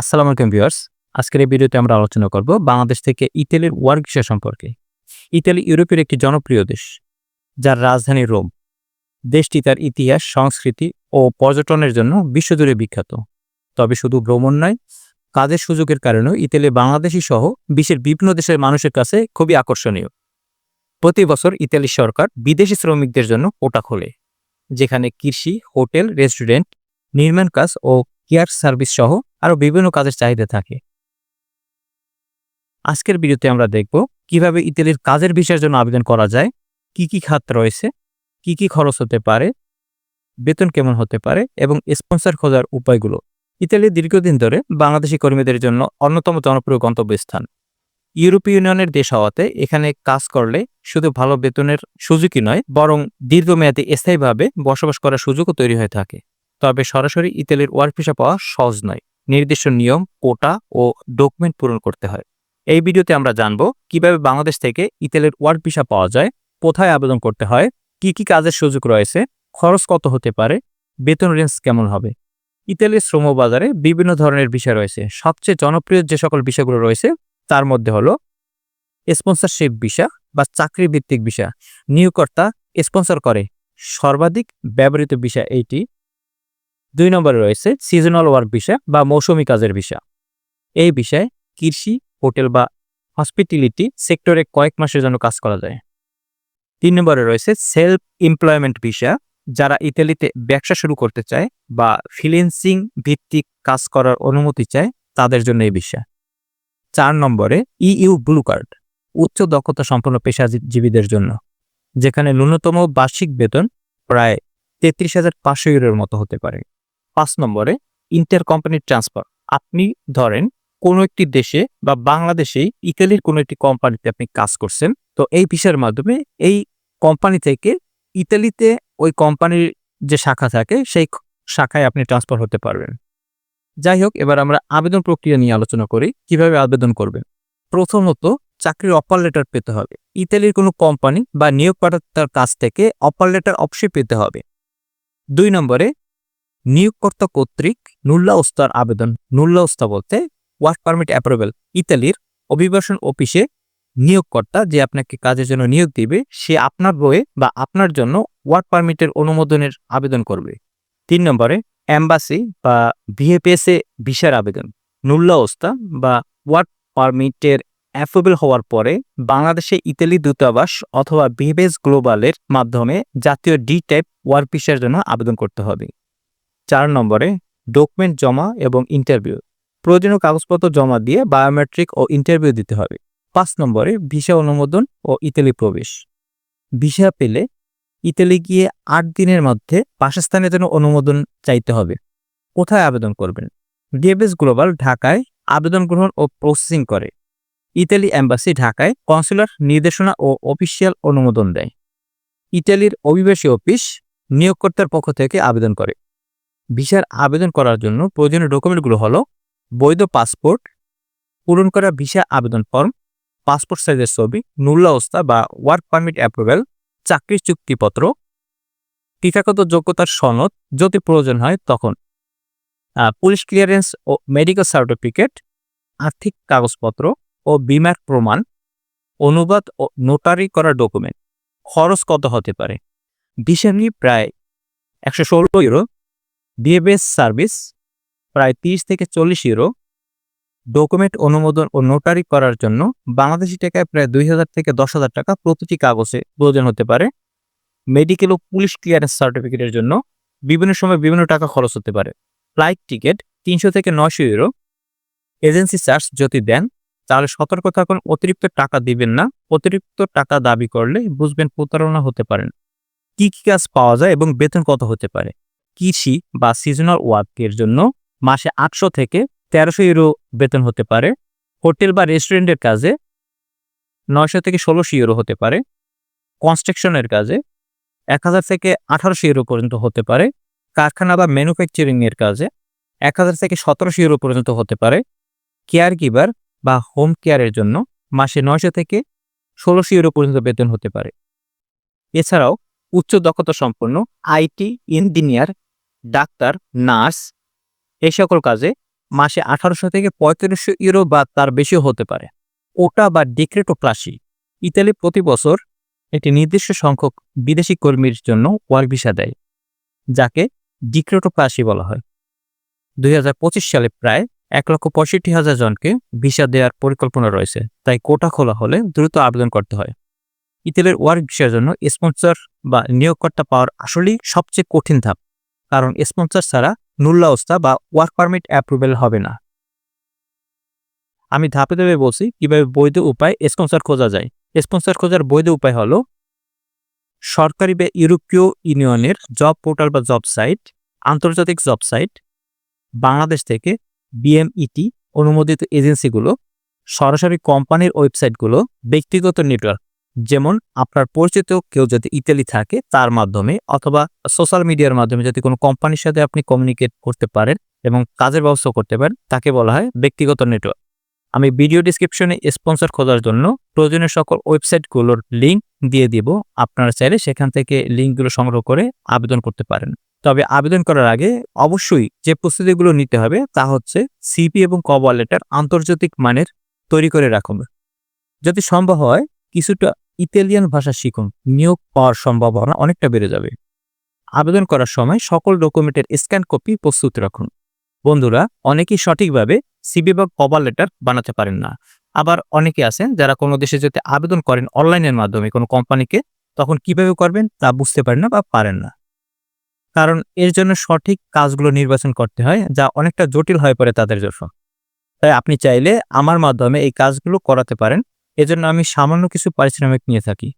আসসালামু আলাইকুম ভিউয়ার্স। আজকের এই ভিডিওতে আমরা আলোচনা করব বাংলাদেশ থেকে ইতালির ওয়ার্ক ভিসা সম্পর্কে। ইতালি ইউরোপের একটি জনপ্রিয় দেশ, যার রাজধানী রোম। দেশটি তার ইতিহাস, সংস্কৃতি ও পর্যটনের জন্য বিশ্বজুড়ে বিখ্যাত। তবে শুধু ভ্রমণ নয়, কাজের সুযোগের কারণেও ইতালি বাংলাদেশি সহ বিশ্বের বিভিন্ন দেশের মানুষের কাছে খুবই আকর্ষণীয়। প্রতি বছর ইতালি সরকার বিদেশি শ্রমিকদের জন্য কোটা খোলে, যেখানে কৃষি, হোটেল, রেস্টুরেন্ট, নির্মাণ কাজ ও কেয়ার সার্ভিস সহ আরও বিভিন্ন কাজের চাহিদা থাকে। আজকের ভিডিওতে আমরা দেখব কীভাবে ইতালির কাজের ভিসার জন্য আবেদন করা যায়, কি কি খাত রয়েছে, কি কি খরচ হতে পারে, বেতন কেমন হতে পারে এবং স্পন্সর খোঁজার উপায়গুলো। ইতালি দীর্ঘদিন ধরে বাংলাদেশি কর্মীদের জন্য অন্যতম জনপ্রিয় গন্তব্যস্থান। ইউরোপীয় ইউনিয়নের দেশ হওয়াতে এখানে কাজ করলে শুধু ভালো বেতনের সুযোগই নয়, বরং দীর্ঘমেয়াদী স্থায়ীভাবে বসবাস করার সুযোগও তৈরি হয়ে থাকে। তবে সরাসরি ইতালির ওয়ার্ক ভিসা পাওয়া সহজ নয়। নির্দিষ্ট নিয়ম, কোটা ও ডকুমেন্ট পূরণ করতে হয়। এই ভিডিওতে আমরা জানব কীভাবে বাংলাদেশ থেকে ইতালির ওয়ার্ক ভিসা পাওয়া যায়, কোথায় আবেদন করতে হয়, কি কি কাজের সুযোগ রয়েছে, খরচ কত হতে পারে, বেতন রেঞ্জ কেমন হবে। ইতালির শ্রম বাজারে বিভিন্ন ধরনের বিষয় রয়েছে। সবচেয়ে জনপ্রিয় যে সকল বিষয়গুলো রয়েছে, তার মধ্যে হলো স্পন্সরশিপ ভিসা বা চাকরি ভিত্তিক ভিসা। নিয়োগকর্তা স্পন্সর করে। সর্বাধিক ব্যবহৃত ভিসা এইটি দুই নম্বরে রয়েছে সিজনাল ওয়ার্ক ভিসা বা মৌসুমী কাজের ভিসা এই বিষয়ে কৃষি, হোটেল বা হসপিটালিটি সেক্টরে কয়েক মাসের জন্য কাজ করা যায়। তিন নম্বরে রয়েছে সেলফ এমপ্লয়মেন্ট ভিসা যারা ইতালিতে ব্যবসা শুরু করতে চায় বা ফ্রিল্যান্সিং ভিত্তিক কাজ করার অনুমতি চায়, তাদের জন্য এই ভিসা চার নম্বরে ইইউ ব্লু কার্ড উচ্চ দক্ষতা সম্পন্ন পেশাজীবীদের জন্য, যেখানে ন্যূনতম বার্ষিক বেতন প্রায় তেত্রিশ হাজার পাঁচশো ইউরোর মতো হতে পারে। পাঁচ নম্বরে ইন্টার কোম্পানি ট্রান্সফার আপনি ধরেন কোনো একটি দেশে বা বাংলাদেশে ইতালির কোনো একটি কোম্পানিতে আপনি কাজ করছেন, তো এই ভিসার মাধ্যমে এই কোম্পানি থেকে ইতালিতে ওই কোম্পানির যে শাখা থাকে, সেই শাখায় আপনি ট্রান্সফার হতে পারবেন। যাই হোক, এবার আমরা আবেদন প্রক্রিয়া নিয়ে আলোচনা করি, কীভাবে আবেদন করবেন। প্রথমত, চাকরির অপার লেটার পেতে হবে। ইতালির কোনো কোম্পানি বা নিয়োগকর্তার কাছ থেকে অপার লেটার অবশ্যই পেতে হবে। দুই নম্বরে নিয়োগকর্তা কর্তৃক নুল্লা ওস্তার আবেদন। নুল্লা ওস্তা বলতে ওয়ার্ক পারমিট অ্যাপ্রুভেল ইতালির অভিবাসন অফিসে নিয়োগকর্তা যে আপনাকে কাজের জন্য নিয়োগ দিবে, সে আপনার বইয়ে বা আপনার জন্য ওয়ার্ক পারমিটের অনুমোদনের আবেদন করবে। তিন নম্বরে অ্যাম্বাসি বা ভিএপিএসএ ভিসার আবেদন। নুল্লা ওস্তা বা ওয়ার্ক পারমিটের অ্যাপ্রুভেল হওয়ার পরে বাংলাদেশে ইতালি দূতাবাস অথবা বিহেভিএস গ্লোবালের মাধ্যমে জাতীয় ডি টাইপ ওয়ার্ক ভিসার জন্য আবেদন করতে হবে। চার নম্বরে ডকুমেন্ট জমা এবং ইন্টারভিউ। প্রয়োজনীয় কাগজপত্র জমা দিয়ে বায়োমেট্রিক ও ইন্টারভিউ দিতে হবে। পাঁচ নম্বরে ভিসা অনুমোদন ও ইতালি প্রবেশ। ভিসা পেলে ইতালি গিয়ে আট দিনের মধ্যে বাসস্থানের জন্য অনুমোদন চাইতে হবে। কোথায় আবেদন করবেন? ডিএবএস গ্লোবাল ঢাকায় আবেদন গ্রহণ ও প্রসেসিং করে। ইতালি অ্যাম্বাসি ঢাকায় কনসুলার নির্দেশনা ও অফিসিয়াল অনুমোদন দেয়। ইতালির অভিবাসী অফিস নিয়োগকর্তার পক্ষ থেকে আবেদন করে। ভিসার আবেদন করার জন্য প্রয়োজনীয় ডকুমেন্টগুলো হলো বৈধ পাসপোর্ট, পূরণ করা ভিসা আবেদন ফর্ম, পাসপোর্ট সাইজের ছবি নুল্লা অবস্থা বা ওয়ার্ক পারমিট অ্যাপ্রুভেল চাকরির চুক্তিপত্র টিকাগত যোগ্যতার সনদ যদি প্রয়োজন হয় তখন। পুলিশ ক্লিয়ারেন্স ও মেডিকেল সার্টিফিকেট, আর্থিক কাগজপত্র ও বিমার প্রমাণ, অনুবাদ ও নোটারি করা ডকুমেন্ট। খরচ কত হতে পারে? ভিসা নিয়ে প্রায় একশো ষোলো ইউরো। ডিএবিএস সার্ভিস, প্রায় তিরিশ থেকে চল্লিশ ইউরো। ডকুমেন্ট অনুমোদন ও নোটারি করার জন্য বাংলাদেশি টাকায় প্রায় দুই হাজার থেকে দশ হাজার টাকা প্রতিটি কাগজে প্রয়োজন হতে পারে। মেডিকেল ও পুলিশ ক্লিয়ারেন্স সার্টিফিকেটের জন্য বিভিন্ন সময় বিভিন্ন টাকা খরচ হতে পারে। ফ্লাইট টিকিট তিনশো থেকে নয়শো ইউরো। এজেন্সি চার্জ যদি দেন, তাহলে সতর্ক থাকুন, অতিরিক্ত টাকা দিবেন না। অতিরিক্ত টাকা দাবি করলে বুঝবেন প্রতারণা হতে পারেন কি কি কাজ পাওয়া যায় এবং বেতন কত হতে পারে? কৃষি বা সিজনাল ওয়ার্কের জন্য মাসে আটশো থেকে তেরোশো ইউরো বেতন হতে পারে। হোটেল বা রেস্টুরেন্টের কাজে নয়শো থেকে ষোলোশো ইউরো হতে পারে। কনস্ট্রাকশনের কাজে এক হাজার থেকে আঠারোশো ইউরো পর্যন্ত হতে পারে। কারখানা বা ম্যানুফ্যাকচারিংয়ের কাজে এক হাজার থেকে সতেরোশো ইউরো পর্যন্ত হতে পারে। কেয়ার গিভার বা হোম কেয়ারের জন্য মাসে নয়শো থেকে ষোলোশো ইউরো পর্যন্ত বেতন হতে পারে। এছাড়াও উচ্চ দক্ষতা সম্পন্ন আইটি, ইঞ্জিনিয়ার, ডাক্তার, নার্স এই সকল কাজে মাসে আঠারোশো থেকে পঁয়ত্রিশশো ইউরো বা তার বেশিও হতে পারে। ওটা বা ডিক্রেটো প্লাসি। ইতালি প্রতি বছর একটি নির্দিষ্ট সংখ্যক বিদেশি কর্মীর জন্য ওয়ার্ক ভিসা দেয়, যাকে ডিক্রেটো প্লাসি বলা হয়। দুই হাজার পঁচিশ সালে প্রায় এক লক্ষ পঁয়ষট্টি হাজার জনকে ভিসা দেওয়ার পরিকল্পনা রয়েছে, তাই কোটা খোলা হলে দ্রুত আবেদন করতে হয়। ইতালির ওয়ার্ক ভিসার জন্য স্পন্সর বা নিয়োগকর্তা পাওয়ার আসলেই সবচেয়ে কঠিন ধাপ। কারণ স্পন্সর ছাড়া নুল্লাওস্তা বা ওয়ার্ক পারমিট অ্যাপ্রুভেল হবে না। আমি ধাপে ধাপে বলছি, কীভাবে বৈধ উপায় স্পন্সর খোঁজা যায়? স্পন্সর খোঁজার বৈধ উপায় হলো, সরকারি বা ইউরোপীয় ইউনিয়নের জব পোর্টাল বা জব সাইট আন্তর্জাতিক জব সাইট বাংলাদেশ থেকে বিএমইটি অনুমোদিত এজেন্সিগুলো সরাসরি কোম্পানির ওয়েবসাইটগুলো ব্যক্তিগত নেটওয়ার্ক যেমন আপনার পরিচিত কেউ যদি ইতালি থাকে, তার মাধ্যমে অথবা সোশ্যাল মিডিয়ার মাধ্যমে যদি কোনো কোম্পানির সাথে আপনি কমিউনিকেট করতে পারেন এবং কাজের ব্যবস্থা করতে পারেন, তাকে বলা হয় ব্যক্তিগত নেটওয়ার্ক আমি ভিডিও ডিসক্রিপশনে স্পন্সর খোঁজার জন্য প্রয়োজনীয় সকল ওয়েবসাইটগুলোর লিঙ্ক দিয়ে দিব। আপনারা চাইলে সেখান থেকে লিঙ্কগুলো সংগ্রহ করে আবেদন করতে পারেন। তবে আবেদন করার আগে অবশ্যই যে প্রস্তুতিগুলো নিতে হবে তা হচ্ছে সিপি এবং কভার লেটার আন্তর্জাতিক মানের তৈরি করে রাখুন। যদি সম্ভব হয় কিছুটা ইতালিয়ান ভাষা শিখুন, নিয়োগ পাওয়ার সম্ভাবনা অনেকটা বেড়ে যাবে। আবেদন করার সময় সকল ডকুমেন্টের স্ক্যান কপি প্রস্তুত রাখুন। বন্ধুরা, অনেকেই সঠিকভাবে সিবি বা কভার লেটার বানাতে পারেন না। আবার অনেকে আছেন যারা কোনো দেশে যদি আবেদন করেন অনলাইনের মাধ্যমে কোনো কোম্পানিকে, তখন কীভাবে করবেন তা বুঝতে পারেন না বা পারেন না। কারণ এর জন্য সঠিক কাজগুলো নির্বাচন করতে হয়, যা অনেকটা জটিল হয়ে পড়ে তাদের জন্য। তাই আপনি চাইলে আমার মাধ্যমে এই কাজগুলো করাতে পারেন। এজন্য আমি সামান্য কিছু পারিশ্রমিক নিয়ে থাকি।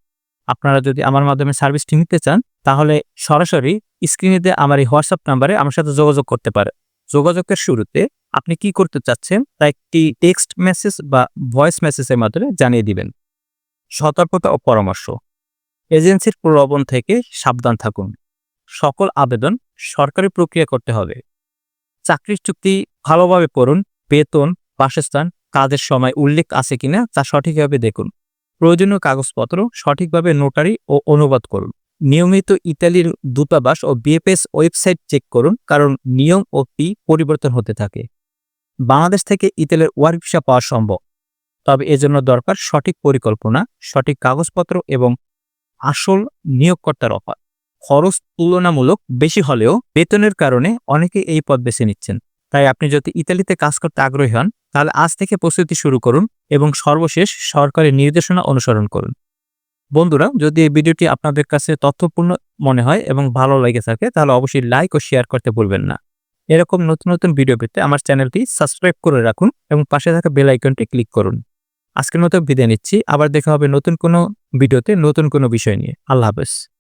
আপনারা যদি আমার মাধ্যমে সার্ভিসটি নিতে চান, তাহলে সরাসরি স্ক্রিনে দিয়ে আমার এই হোয়াটসঅ্যাপ নাম্বারে আমার সাথে যোগাযোগ করতে পারে যোগাযোগের শুরুতে আপনি কি করতে চাচ্ছেন, তা একটি টেক্সট মেসেজ বা ভয়েস মেসেজের মাধ্যমে জানিয়ে দিবেন। সতর্কতা ও পরামর্শ। এজেন্সির প্রলোভন থেকে সাবধান থাকুন। সকল আবেদন সরকারি প্রক্রিয়া করতে হবে। চাকরির চুক্তি ভালোভাবে পড়ুন বেতন, বাসস্থান কাজের সময় উল্লেখ আছে কিনা তা সঠিকভাবে দেখুন। প্রয়োজনীয় কাগজপত্র সঠিকভাবে নোটারি ও অনুবাদ করুন। নিয়মিত ইতালির দূতাবাস ও বিএফএস ওয়েবসাইট চেক করুন, কারণ নিয়ম ও ফি পরিবর্তন হতে থাকে। বাংলাদেশ থেকে ইতালির ওয়ার্ক ভিসা পাওয়া সম্ভব। তবে এজন্য দরকার সঠিক পরিকল্পনা, সঠিক কাগজপত্র এবং আসল নিয়োগকর্তার অফার। খরচ তুলনামূলক বেশি হলেও বেতনের কারণে অনেকে এই পদ বেছে নিচ্ছেন। তাই আপনি যদি ইতালিতে কাজ করতে আগ্রহী হন, তাহলে আজ থেকে প্রস্তুতি শুরু করুন এবং সর্বশেষ সরকারি নির্দেশনা অনুসরণ করুন। বন্ধুরা, যদি এই ভিডিওটি আপনাদের কাছে তথ্যপূর্ণ মনে হয় এবং ভালো লেগে থাকে, তাহলে অবশ্যই লাইক ও শেয়ার করতে ভুলবেন না। এরকম নতুন নতুন ভিডিও পেতে আমার চ্যানেলটি সাবস্ক্রাইব করে রাখুন এবং পাশে থাকা বেল আইকনটি ক্লিক করুন। আজকের মতো বিদায় নিচ্ছি, আবার দেখা হবে নতুন কোনো ভিডিওতে নতুন কোনো বিষয় নিয়ে। আল্লাহ হাফেজ।